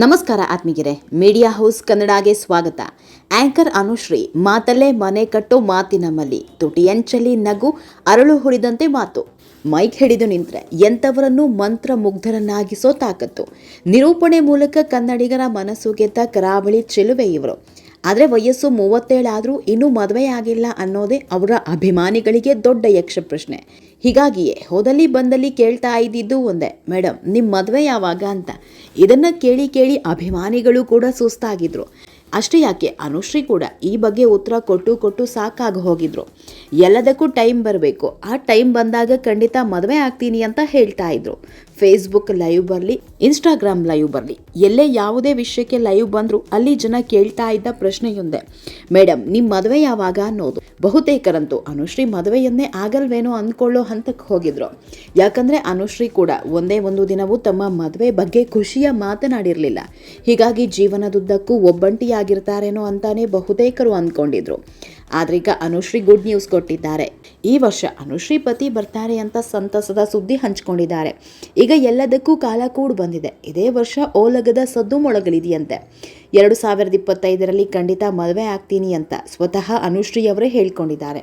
ನಮಸ್ಕಾರ ಆತ್ಮೀಗೆರೆ media house ಕನ್ನಡಗೆ ಸ್ವಾಗತ. Anchor Anushree, ಮಾತಲ್ಲೇ ಮನೆ ಕಟ್ಟೋ ಮಲಿ ತುಟಿಯಂಚಲಿ ನಗು, ಅರಳು ಹುರಿದಂತೆ ಮಾತು. ಮೈಕ್ ಹಿಡಿದು ನಿಂತರೆ, ಎಂಥವರನ್ನು ಮಂತ್ರ ಮುಗ್ಧರನ್ನಾಗಿಸೋ ತಾಕತ್ತು. ನಿರೂಪಣೆ ಮೂಲಕ ಕನ್ನಡಿಗರ ಮನಸ್ಸು ಗೆದ್ದ ಕರಾವಳಿ ಚೆಲುವೆ ಇವರು. ಆದರೆ ವಯಸ್ಸು ಮೂವತ್ತೇಳಾದರೂ ಇನ್ನೂ ಮದುವೆ ಆಗಿಲ್ಲ ಅನ್ನೋದೇ ಅವರ ಅಭಿಮಾನಿಗಳಿಗೆ ದೊಡ್ಡ ಯಕ್ಷ ಪ್ರಶ್ನೆ ಹೀಗಾಗಿಯೇ ಹೋದಲ್ಲಿ ಬಂದಲ್ಲಿ ಕೇಳ್ತಾ ಇದ್ದಿದ್ದು ಒಂದೇ ಮೇಡಮ್ ನಿಮ್ಮ ಮದುವೆ ಯಾವಾಗ? ಅಂತ. ಇದನ್ನು ಕೇಳಿ ಕೇಳಿ ಅಭಿಮಾನಿಗಳು ಕೂಡ ಸುಸ್ತಾಗಿದ್ರು. ಅಷ್ಟೇ ಯಾಕೆ? ಅನುಶ್ರೀ ಕೂಡ ಈ ಬಗ್ಗೆ ಉತ್ತರ ಕೊಟ್ಟು ಕೊಟ್ಟು ಸಾಕಾಗಿ ಹೋಗಿದ್ರು. ಎಲ್ಲದಕ್ಕೂ ಟೈಮ್ ಬರಬೇಕು. ಆ ಟೈಮ್ ಬಂದಾಗ ಖಂಡಿತ ಮದುವೆ ಆಗ್ತೀನಿ ಅಂತ ಹೇಳ್ತಾ ಇದ್ರು. ಫೇಸ್ಬುಕ್ ಲೈವ್ ಬರಲಿ ಇನ್ಸ್ಟಾಗ್ರಾಮ್ ಲೈವ್ ಬರಲಿ, ಎಲ್ಲೇ ಯಾವುದೇ ವಿಷಯಕ್ಕೆ ಲೈವ್ ಬಂದರೂ ಅಲ್ಲಿ ಜನ ಕೇಳ್ತಾ ಇದ್ದ ಪ್ರಶ್ನೆಯೊಂದೆ. ಮೇಡಮ್ ನಿಮ್ಮ ಮದುವೆ ಯಾವಾಗ? ಅನ್ನೋದು. ಬಹುತೇಕರಂತೂ ಅನುಶ್ರೀ ಮದುವೆಯನ್ನೇ ಆಗಲ್ವೇನೋ ಅಂದ್ಕೊಳ್ಳೋ ಹಂತಕ್ಕೆ ಹೋಗಿದ್ರು. ಯಾಕಂದರೆ ಅನುಶ್ರೀ ಕೂಡ ಒಂದೇ ಒಂದು ದಿನವೂ ತಮ್ಮ ಮದುವೆ ಬಗ್ಗೆ ಖುಷಿಯ ಮಾತನಾಡಿರಲಿಲ್ಲ. ಹೀಗಾಗಿ ಜೀವನದುದ್ದಕ್ಕೂ ಒಬ್ಬಂಟಿಯಾಗಿರ್ತಾರೇನೋ ಅಂತಾನೆ ಬಹುತೇಕರು ಅಂದ್ಕೊಂಡಿದ್ರು. ಆದ್ರೀಗ ಅನುಶ್ರೀ ಗುಡ್ ನ್ಯೂಸ್ ಕೊಟ್ಟಿದ್ದಾರೆ. ಈ ವರ್ಷ ಅನುಶ್ರೀ ಪತಿ ಬರ್ತಾರೆ ಅಂತ ಸಂತಸದ ಸುದ್ದಿ ಹಂಚಿಕೊಂಡಿದ್ದಾರೆ. ಈಗ ಎಲ್ಲದಕ್ಕೂ ಕಾಲ ಕೂಡ್ ಬಂದಿದೆ. ಇದೇ ವರ್ಷ ಓಲಗದ ಸದ್ದು ಮೊಳಗಲಿದೆಯಂತೆ. ಎರಡು ಸಾವಿರದ ಇಪ್ಪತ್ತೈದರಲ್ಲಿ ಖಂಡಿತ ಮದುವೆ ಆಗ್ತೀನಿ ಅಂತ ಸ್ವತಃ ಅನುಶ್ರೀ ಅವರೇ ಹೇಳ್ಕೊಂಡಿದ್ದಾರೆ.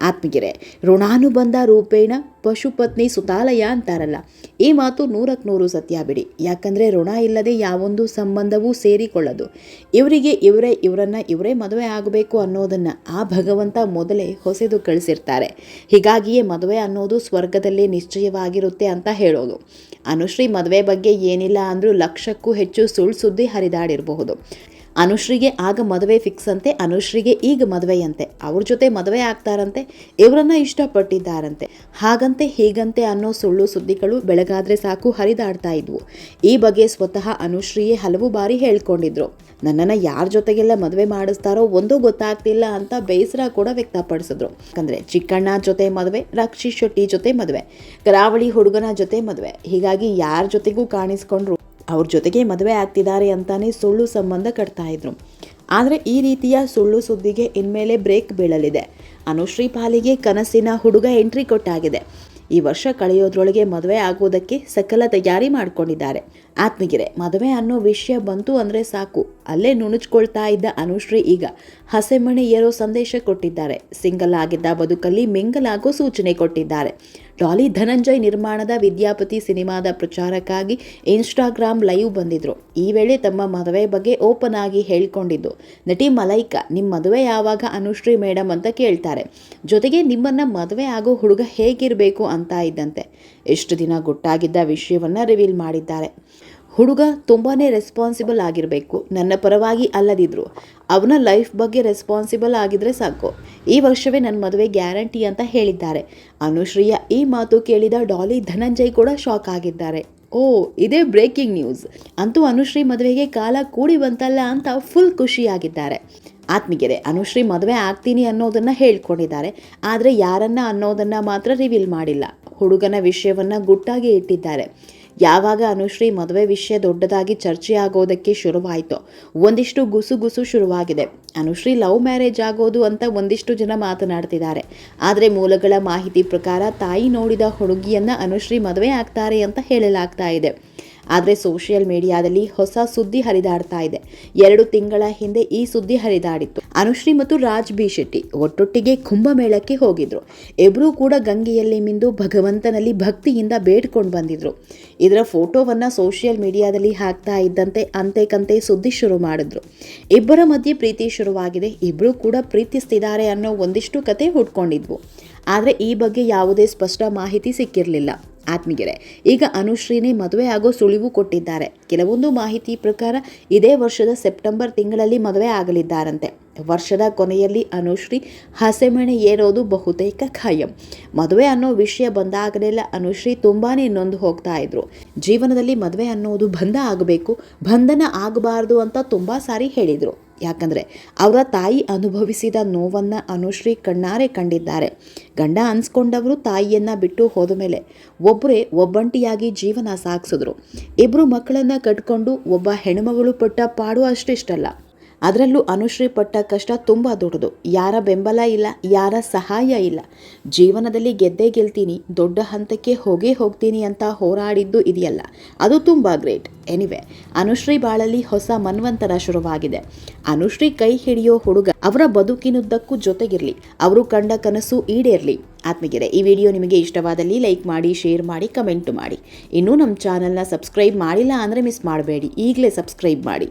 ಆತ್ಮಗಿರೆ ಋಣಾನುಬಂಧ ರೂಪೇಣ ಪಶುಪತ್ನಿ ಸುತಾಲಯ ಅಂತಾರಲ್ಲ. ಈ ಮಾತು ನೂರಕ್ಕೆ ನೂರು ಸತ್ಯ ಬಿಡಿ. ಯಾಕಂದರೆ ಋಣ ಇಲ್ಲದೆ ಯಾವೊಂದು ಸಂಬಂಧವೂ ಸೇರಿಕೊಳ್ಳದು. ಇವರಿಗೆ ಇವರೇ ಇವರನ್ನು ಇವರೇ ಮದುವೆ ಆಗಬೇಕು ಅನ್ನೋದನ್ನು ಆ ಭಗವಂತ ಮೊದಲೇ ಹೊಸೆದು ಕಳಿಸಿರ್ತಾರೆ. ಹೀಗಾಗಿಯೇ ಮದುವೆ ಅನ್ನೋದು ಸ್ವರ್ಗದಲ್ಲೇ ನಿಶ್ಚಯವಾಗಿರುತ್ತೆ ಅಂತ ಹೇಳೋದು. ಅನುಶ್ರೀ ಮದುವೆ ಬಗ್ಗೆ ಏನಿಲ್ಲ ಅಂದರೂ ಲಕ್ಷಕ್ಕೂ ಹೆಚ್ಚು ಸುಳ್ಳು ಸುದ್ದಿ ಹರಿದಾಡಿರಬಹುದು. ಅನುಶ್ರೀಗೆ ಆಗ ಮದುವೆ ಫಿಕ್ಸ್ ಅಂತೆ ಅನುಶ್ರೀಗೆ ಈಗ ಮದುವೆಯಂತೆ. ಅವ್ರ ಜೊತೆ ಮದುವೆ ಆಗ್ತಾರಂತೆ, ಇವರನ್ನ ಇಷ್ಟಪಟ್ಟಿದ್ದಾರಂತೆ. ಹಾಗಂತೆ, ಹೀಗಂತೆ ಅನ್ನೋ ಸುಳ್ಳು ಸುದ್ದಿಗಳು ಬೆಳಗಾದ್ರೆ ಸಾಕು ಹರಿದಾಡ್ತಾ ಇದ್ವು. ಈ ಬಗ್ಗೆ ಸ್ವತಃ ಅನುಶ್ರೀಯೇ ಹಲವು ಬಾರಿ ಹೇಳ್ಕೊಂಡಿದ್ರು. ನನ್ನನ್ನು ಯಾರ ಜೊತೆಗೆಲ್ಲ ಮದುವೆ ಮಾಡಿಸ್ತಾರೋ ಒಂದೂ ಗೊತ್ತಾಗ್ತಿಲ್ಲ ಅಂತ ಬೇಸರ ಕೂಡ ವ್ಯಕ್ತಪಡಿಸಿದ್ರು. ಯಾಕಂದ್ರೆ ಚಿಕ್ಕಣ್ಣ ಜೊತೆ ಮದುವೆ, ರಾಕ್ಷಿ ಶೆಟ್ಟಿ ಜೊತೆ ಮದುವೆ, ಕರಾವಳಿ ಹುಡುಗನ ಜೊತೆ ಮದುವೆ. ಹೀಗಾಗಿ ಯಾರ ಜೊತೆಗೂ ಕಾಣಿಸ್ಕೊಂಡ್ರು ಅವ್ರ ಜೊತೆಗೆ ಮದುವೆ ಆಗ್ತಿದ್ದಾರೆ ಅಂತಾನೆ ಸುಳ್ಳು ಸಂಬಂಧ ಕಟ್ತಾ ಇದ್ರು. ಆದರೆ ಈ ರೀತಿಯ ಸುಳ್ಳು ಸುದ್ದಿಗೆ ಇನ್ಮೇಲೆ ಬ್ರೇಕ್ ಬೀಳಲಿದೆ. ಅನುಶ್ರೀ ಪಾಲಿಗೆ ಕನಸಿನ ಹುಡುಗ ಎಂಟ್ರಿ ಕೊಟ್ಟಾಗಿದೆ. ಈ ವರ್ಷ ಕಳೆಯೋದ್ರೊಳಗೆ ಮದುವೆ ಆಗೋದಕ್ಕೆ ಸಕಲ ತಯಾರಿ ಮಾಡಿಕೊಂಡಿದ್ದಾರೆ. ಆತ್ಮಗಿರೆ ಮದುವೆ ಅನ್ನೋ ವಿಷಯ ಬಂತು ಅಂದರೆ ಸಾಕು. ಅಲ್ಲೇ ನುಣುಚ್ಕೊಳ್ತಾ ಇದ್ದ ಅನುಶ್ರೀ ಈಗ ಹಸೆಮಣೆ ಏರೋ ಸಂದೇಶ ಕೊಟ್ಟಿದ್ದಾರೆ. ಸಿಂಗಲ್ ಆಗಿದ್ದ ಬದುಕಲ್ಲಿ ಮಿಂಗಲ್ ಸೂಚನೆ ಕೊಟ್ಟಿದ್ದಾರೆ. ಡಾಲಿ ಧನಂಜಯ್ ನಿರ್ಮಾಣದ ವಿದ್ಯಾಪತಿ ಸಿನಿಮಾದ ಪ್ರಚಾರಕ್ಕಾಗಿ ಇನ್ಸ್ಟಾಗ್ರಾಮ್ ಲೈವ್ ಬಂದಿದ್ರು. ಈ ವೇಳೆ ತಮ್ಮ ಮದುವೆ ಬಗ್ಗೆ ಓಪನ್ ಆಗಿ ಹೇಳ್ಕೊಂಡಿದ್ದು, ನಟಿ ಮಲೈಕಾ ನಿಮ್ಮ ಮದುವೆ ಯಾವಾಗ ಅನುಶ್ರೀ ಮೇಡಮ್ ಅಂತ ಕೇಳ್ತಾರೆ. ಜೊತೆಗೆ ನಿಮ್ಮನ್ನ ಮದುವೆ ಆಗೋ ಹುಡುಗ ಹೇಗಿರಬೇಕು ಅಂತ ಇದ್ದಂತೆ. ಎಷ್ಟು ದಿನ ಗುಟ್ಟಾಗಿದ್ದ ವಿಷಯವನ್ನ ರಿವೀಲ್ ಮಾಡಿದ್ದಾರೆ. ಹುಡುಗ ತುಂಬಾ ರೆಸ್ಪಾನ್ಸಿಬಲ್ ಆಗಿರಬೇಕು. ನನ್ನ ಪರವಾಗಿ ಅಲ್ಲದಿದ್ರು. ಅವನ ಲೈಫ್ ಬಗ್ಗೆ ರೆಸ್ಪಾನ್ಸಿಬಲ್ ಆಗಿದ್ರೆ ಸಾಕು. ಈ ವರ್ಷವೇ ನನ್ನ ಮದುವೆ ಗ್ಯಾರಂಟಿ ಅಂತ ಹೇಳಿದ್ದಾರೆ. ಅನುಶ್ರೀಯ ಈ ಮಾತು ಕೇಳಿದ ಡಾಲಿ ಧನಂಜಯ್ ಕೂಡ ಶಾಕ್ ಆಗಿದ್ದಾರೆ. ಓ, ಇದೇ ಬ್ರೇಕಿಂಗ್ ನ್ಯೂಸ್ ಅಂತೂ ಅನುಶ್ರೀ ಮದುವೆಗೆ ಕಾಲ ಕೂಡಿ ಬಂತಲ್ಲ ಅಂತ ಫುಲ್ ಖುಷಿಯಾಗಿದ್ದಾರೆ. ಆತ್ಮೀಗೆರೆ ಅನುಶ್ರೀ ಮದುವೆ ಆಗ್ತೀನಿ ಅನ್ನೋದನ್ನು ಹೇಳ್ಕೊಂಡಿದ್ದಾರೆ. ಆದರೆ ಯಾರನ್ನ ಅನ್ನೋದನ್ನು ಮಾತ್ರ ರಿವೀಲ್ ಮಾಡಿಲ್ಲ. ಹುಡುಗನ ವಿಷಯವನ್ನು ಗುಟ್ಟಾಗಿ ಇಟ್ಟಿದ್ದಾರೆ. ಯಾವಾಗ ಅನುಶ್ರೀ ಮದುವೆ ವಿಷಯ ದೊಡ್ಡದಾಗಿ ಚರ್ಚೆ ಆಗೋದಕ್ಕೆ ಶುರುವಾಯಿತು? ಒಂದಿಷ್ಟು ಗುಸು ಗುಸು ಶುರುವಾಗಿದೆ. ಅನುಶ್ರೀ ಲವ್ ಮ್ಯಾರೇಜ್ ಆಗೋದು ಅಂತ ಒಂದಿಷ್ಟು ಜನ ಮಾತನಾಡ್ತಿದ್ದಾರೆ. ಆದರೆ ಮೂಲಗಳ ಮಾಹಿತಿ ಪ್ರಕಾರ ತಾಯಿ ನೋಡಿದ ಹುಡುಗಿಯನ್ನು ಅನುಶ್ರೀ ಮದುವೆ ಆಗ್ತಾರೆ ಅಂತ ಹೇಳಲಾಗ್ತಾ ಇದೆ. ಆದರೆ ಸೋಷಿಯಲ್ ಮೀಡಿಯಾದಲ್ಲಿ ಹೊಸ ಸುದ್ದಿ ಹರಿದಾಡ್ತಾ ಇದೆ. ಎರಡು ತಿಂಗಳ ಹಿಂದೆ ಈ ಸುದ್ದಿ ಹರಿದಾಡಿತ್ತು. ಅನುಶ್ರೀ ಮತ್ತು ರಾಜ್ ಬಿ ಶೆಟ್ಟಿ ಒಟ್ಟೊಟ್ಟಿಗೆ ಕುಂಭಮೇಳಕ್ಕೆ ಹೋಗಿದ್ರು. ಇಬ್ಬರೂ ಕೂಡ ಗಂಗೆಯಲ್ಲಿ ಮಿಂದು ಭಗವಂತನಲ್ಲಿ ಭಕ್ತಿಯಿಂದ ಬೇಡ್ಕೊಂಡು ಬಂದಿದ್ರು. ಇದರ ಫೋಟೋವನ್ನು ಸೋಷಿಯಲ್ ಮೀಡಿಯಾದಲ್ಲಿ ಹಾಕ್ತಾ ಇದ್ದಂತೆ ಅಂತೆ ಕಂತೆ ಸುದ್ದಿ ಶುರು ಮಾಡಿದ್ರು. ಇಬ್ಬರ ಮಧ್ಯೆ ಪ್ರೀತಿ ಶುರುವಾಗಿದೆ. ಇಬ್ಬರು ಕೂಡ ಪ್ರೀತಿಸ್ತಿದ್ದಾರೆ ಅನ್ನೋ ಒಂದಿಷ್ಟು ಕತೆ ಹುಟ್ಕೊಂಡಿದ್ವು. ಆದರೆ ಈ ಬಗ್ಗೆ ಯಾವುದೇ ಸ್ಪಷ್ಟ ಮಾಹಿತಿ ಸಿಕ್ಕಿರಲಿಲ್ಲ. ಆತ್ಮೀಗೆರೆ ಈಗ ಅನುಶ್ರೀನೇ ಮದುವೆ ಆಗೋ ಸುಳಿವು ಕೊಟ್ಟಿದ್ದಾರೆ. ಕೆಲವೊಂದು ಮಾಹಿತಿ ಪ್ರಕಾರ, ಇದೇ ವರ್ಷದ ಸೆಪ್ಟೆಂಬರ್ ತಿಂಗಳಲ್ಲಿ ಮದುವೆ ಆಗಲಿದ್ದಾರಂತೆ. ವರ್ಷದ ಕೊನೆಯಲ್ಲಿ ಅನುಶ್ರೀ ಹಸೆಮಣೆ ಏರೋದು ಬಹುತೇಕ ಖಾಯಂ. ಮದುವೆ ಅನ್ನೋ ವಿಷಯ ಬಂದಾಗಲೆಲ್ಲ ಅನುಶ್ರೀ ತುಂಬಾ ನೊಂದು ಹೋಗ್ತಾ ಇದ್ರು. ಜೀವನದಲ್ಲಿ ಮದುವೆ ಅನ್ನೋದು ಬಂಧ ಆಗಬೇಕು, ಬಂಧನ ಆಗಬಾರ್ದು ಅಂತ ತುಂಬಾ ಸಾರಿ ಹೇಳಿದ್ರು. ಯಾಕಂದರೆ ಅವರ ತಾಯಿ ಅನುಭವಿಸಿದ ನೋವನ್ನು ಅನುಶ್ರೀ ಕಣ್ಣಾರೆ ಕಂಡಿದ್ದಾರೆ. ಗಂಡ ಅನ್ಸ್ಕೊಂಡವರು ತಾಯಿಯನ್ನ ಬಿಟ್ಟು ಹೋದ ಮೇಲೆ ಒಬ್ಬರೇ ಒಬ್ಬಂಟಿಯಾಗಿ ಜೀವನ ಸಾಗಿಸಿದ್ರು. ಇಬ್ಬರು ಮಕ್ಕಳನ್ನು ಕಟ್ಕೊಂಡು ಒಬ್ಬ ಹೆಣ್ಮಗಳು ಪಟ್ಟ ಪಾಡು ಅಷ್ಟಿಷ್ಟಲ್ಲ. ಅದರಲ್ಲೂ ಅನುಶ್ರೀ ಪಟ್ಟ ಕಷ್ಟ ತುಂಬ ದೊಡ್ಡದು. ಯಾರ ಬೆಂಬಲ ಇಲ್ಲ, ಯಾರ ಸಹಾಯ ಇಲ್ಲ. ಜೀವನದಲ್ಲಿ ಗೆದ್ದೇ ಗೆಲ್ತೀನಿ, ದೊಡ್ಡ ಹಂತಕ್ಕೆ ಹೋಗೇ ಹೋಗ್ತೀನಿ ಅಂತ ಹೋರಾಡಿದ್ದು ಇದೆಯಲ್ಲ. ಅದು ತುಂಬ ಗ್ರೇಟ್. ಎನಿವೆ ಅನುಶ್ರೀ ಬಾಳಲ್ಲಿ ಹೊಸ ಮನ್ವಂತರ ಶುರುವಾಗಿದೆ. ಅನುಶ್ರೀ ಕೈ ಹಿಡಿಯೋ ಹುಡುಗ, ಅವರ ಬದುಕಿನುದ್ದಕ್ಕೂ ಜೊತೆಗಿರಲಿ, ಅವರು ಕಂಡ ಕನಸು ಈಡೇರಲಿ. ಆತ್ಮಗಿರೆ ಈ ವಿಡಿಯೋ ನಿಮಗೆ ಇಷ್ಟವಾದಲ್ಲಿ ಲೈಕ್ ಮಾಡಿ, ಶೇರ್ ಮಾಡಿ, ಕಮೆಂಟ್ ಮಾಡಿ. ಇನ್ನೂ ನಮ್ಮ ಚಾನಲ್ನ ಸಬ್ಸ್ಕ್ರೈಬ್ ಮಾಡಿಲ್ಲ ಅಂದರೆ ಮಿಸ್ ಮಾಡಬೇಡಿ. ಈಗಲೇ ಸಬ್ಸ್ಕ್ರೈಬ್ ಮಾಡಿ.